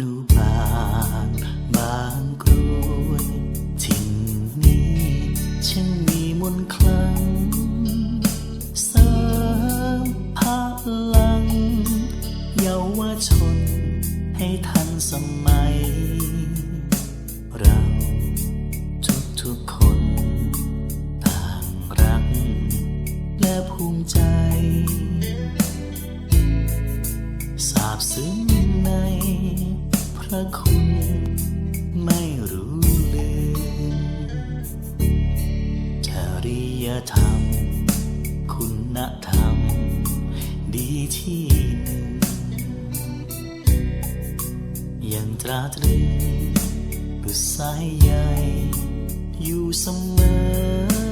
นุบาลบางกรวยถิ่นนี้ช่างมีมนต์คลังเสริมพลัง เยาวชนให้ทันสมัย คุณไม่รู้ลืมจริยธรรม คุณธรรม ดีที่หนึ่งยังตราตรึงดุสายใยอยู่เสมอ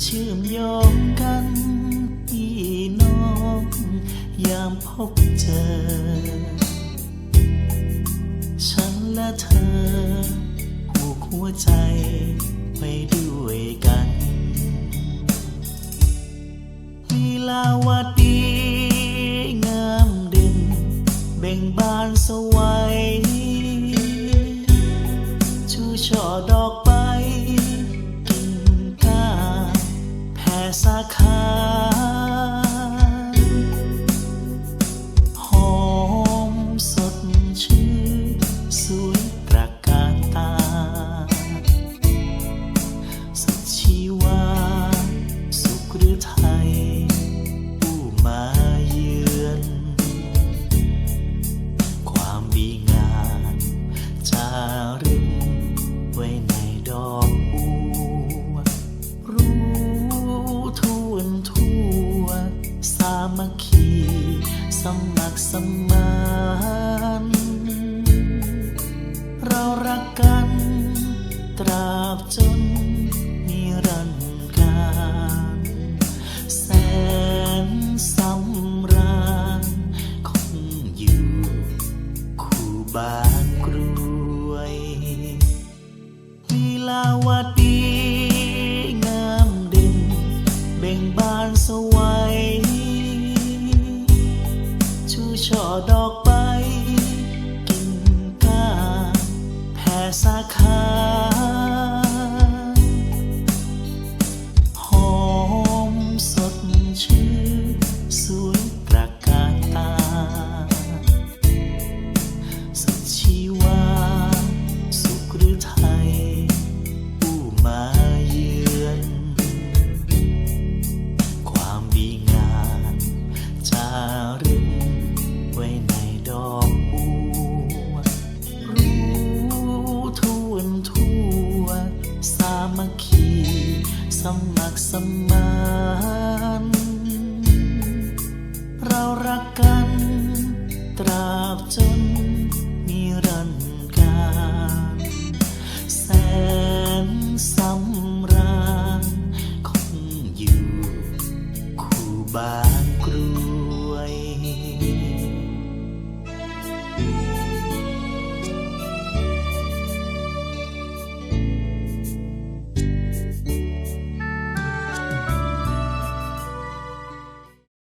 เชื่อมโยงกันพี่น้อง ยามพบ ใจไว้ด้วยกัน ลีลาวดี งามดึงเบ่งบานสวัยชู สมัครสมานเรารักกัน ตราบจน 看。 สมัครสมานเรารักกัน ตราบจน